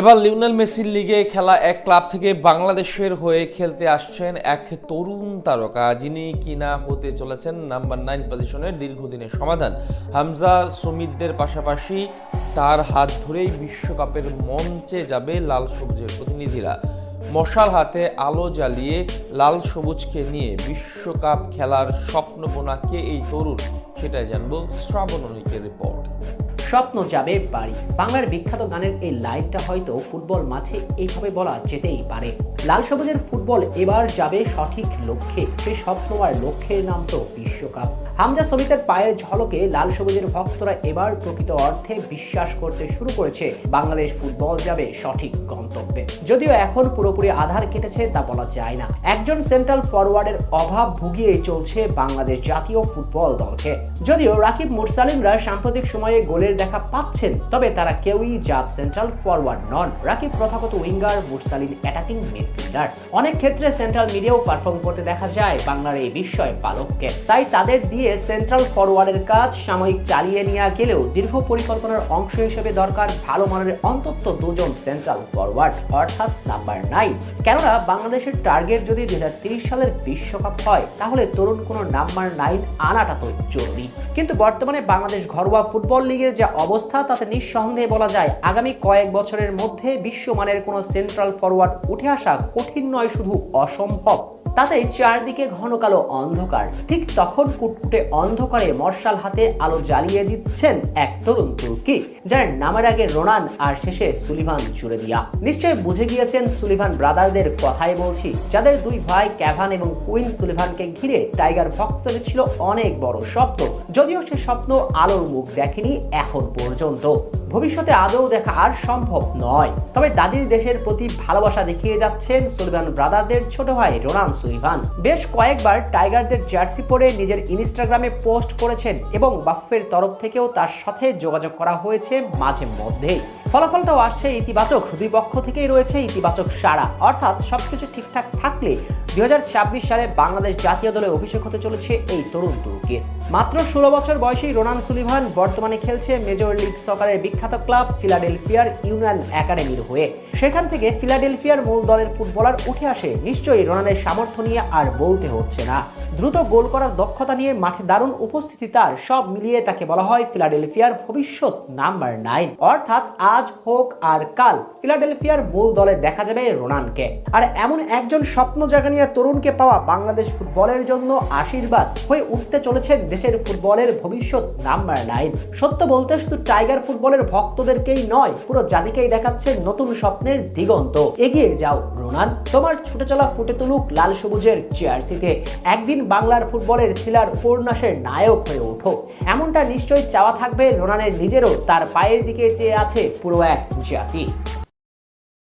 এবার লিওনেল মেসির লিগে খেলা এক ক্লাব থেকে বাংলাদেশের হয়ে খেলতে আসছেন এক তরুণ তারকা, যিনি কিনা হতে চলেছেন নাম্বার নাইন পজিশনের দীর্ঘদিনের সমাধান। হামজা সুমিতদের পাশাপাশি তার হাত ধরেই বিশ্বকাপের মঞ্চে যাবে লাল সবুজের প্রতিনিধিরা। মশাল হাতে আলো জ্বালিয়ে লাল সবুজকে নিয়ে বিশ্বকাপ খেলার স্বপ্নবোনা কে এই তরুণ, সেটাই জানব শ্রাবণ রিপোর্ট স্বপ্ন যাবে বাড়ি। বাংলার বিখ্যাত গানের এই লাইনটা হয়তো ফুটবল মাঠে এইভাবে বলা যেতেই পারে। লাল সবুজের ফুটবল এবার যাবে সঠিক লক্ষ্যে। সেই স্বপ্ন আর লক্ষ্যের নাম তো বিশ্বকাপ। হামজা সমিতের পায়ের ঝলকে লাল সবুজের ভক্তরা এবার প্রকৃত অর্থে বিশ্বাস করতে শুরু করেছে। বাংলাদেশ ফুটবল যাবে সঠিক গন্তব্যে। যদিও এখন পুরোপুরি আধার কেটেছে তা বলা যায় না। একজন সেন্ট্রাল ফরওয়ার্ডের অভাব ভুগিয়ে চলছে বাংলাদেশ জাতীয় ফুটবল দলকে। যদিও রাকিব মুরসালিমরা সাম্প্রতিক সময়ে গোলের দেখা পাচ্ছেন, তবে তারা কেউই জাত সেন্ট্রাল ফরওয়ার্ড নন। রাকিব প্রথাগত উইঙ্গার মুরসালিম অ্যাটাকিং মিডফিল্ডার অনেক ক্ষেত্রে সেন্ট্রাল মিডিয়াও পারফর্ম করতে দেখা যায় বাংলার এই বিস্ময় পালককে তাই তাদের দিয়ে সেন্ট্রাল ফরওয়ার্ডের কাজ সাময়িক চালিয়ে নেওয়া গেলেও দীর্ঘ পরিকল্পনার অংশ হিসেবে দরকার ভালো মানের অন্তত দুজন সেন্ট্রাল ফরওয়ার্ড, অর্থাৎ নাম্বার নাইন। কেননা বাংলাদেশের টার্গেট যদি দুই সালের বিশ্বকাপ হয়, তাহলে তরুণ কোনো নাম্বার নাইন আনাটা তো জরুরি। কিন্তু বর্তমানে বাংলাদেশ ঘরোয়া ফুটবল লিগের যে অবস্থা তাতে নিঃসন্দেহে বলা যায়, আগামী কয়েক বছরের মধ্যে বিশ্বমানের কোনো সেন্ট্রাল ফরওয়ার্ড উঠে আসা কঠিন নয়, শুধু অসম্ভব। তাতে চারদিকে ঘন কালো অন্ধকার। ঠিক তখন কুটকুটে অন্ধকারে মর্শাল হাতে আলো জ্বালিয়ে দিচ্ছেন এক তরুণ তুর্কি, যার নামের আগে রোনান আর শেষে সুলিভান জুড়ে দিয়া নিশ্চয় বুঝে গিয়েছেন সুলিভান ব্রাদারদের কথাই বলছি, যাদের দুই ভাই ক্যাভান এবং কুইন সুলিভানকে ঘিরে টাইগার ভক্তদের ছিল অনেক বড় স্বপ্ন, যদিও সে স্বপ্ন আলোর মুখ দেখেনি এখন পর্যন্ত। ভবিষ্যতে আদৌ দেখা আর সম্ভব নয়। তবে দাদির দেশের প্রতি ভালোবাসা দেখিয়ে যাচ্ছেন সুলিভান ব্রাদারদের ছোট ভাই রোনান সুলিভান বেশ কয়েকবার টাইগারদের জার্সি পরে নিজের ইনস্টাগ্রামে পোস্ট করেছেন এবং বাফের তরফ থেকেও তার সাথে যোগাযোগ করা হয়েছে মাঝে মধ্যেই। ফলাফলটাও আসছে ইতিবাচক। দুই পক্ষ থেকেই রয়েছে ইতিবাচক সাড়া। অর্থাৎ সবকিছু ঠিকঠাক থাকলে দুই হাজার ছাব্বিশ সালে বাংলাদেশ জাতীয় দলে অভিষেক হতে চলেছে এই তরুণ তুর্কির মাত্র ষোলো বছর বয়সী রোনান সুলিভান বর্তমানে খেলছে মেজর লিগ সকারের বিখ্যাত ক্লাব ফিলাডেলফিয়ার ইউনিয়ন একাডেমির হয়ে। সেখান থেকে ফিলাডেলফিয়ার মূল দলের ফুটবলার উঠে আসে। নিশ্চয়ই রোনানের সামর্থ্য নিয়ে আর বলতে হচ্ছে না। দ্রুত গোল করার দক্ষতা নিয়ে মাঠে দারুণ উপস্থিতি তার। সব মিলিয়ে তাকে বলা হয় ফিলাডেলফিয়ার ভবিষ্যৎ নাম্বার নাইন। অর্থাৎ আজ হোক আর কাল ফিলাডেলফিয়ার মূল দলে দেখা যাবে রোনানকে আর এমন একজন স্বপ্ন জাগা নিয়ে তরুণকে পাওয়া বাংলাদেশ ফুটবলের জন্য আশীর্বাদ হয়ে উঠতে চলেছেন দেশের ফুটবলের ভবিষ্যৎ নাম্বার নাইন। সত্য বলতে শুধু টাইগার ফুটবলের ভক্তদেরকেই নয়, পুরো জাতিকেই দেখাচ্ছে নতুন স্বপ্নের দিগন্ত। এগিয়ে যাও, রোনান। তোমার ছুটে চলা ফুটে তুলুক লাল সবুজের চেয়ারসিতে একদিন বাংলার ফুটবলের থ্রিলার উপন্যাসের নায়ক হয়ে ওঠো। এমনটা নিশ্চয়ই চাওয়া থাকবে রোনানের নিজেরও। তার পায়ের দিকে চেয়ে আছে পুরো এক জাতি।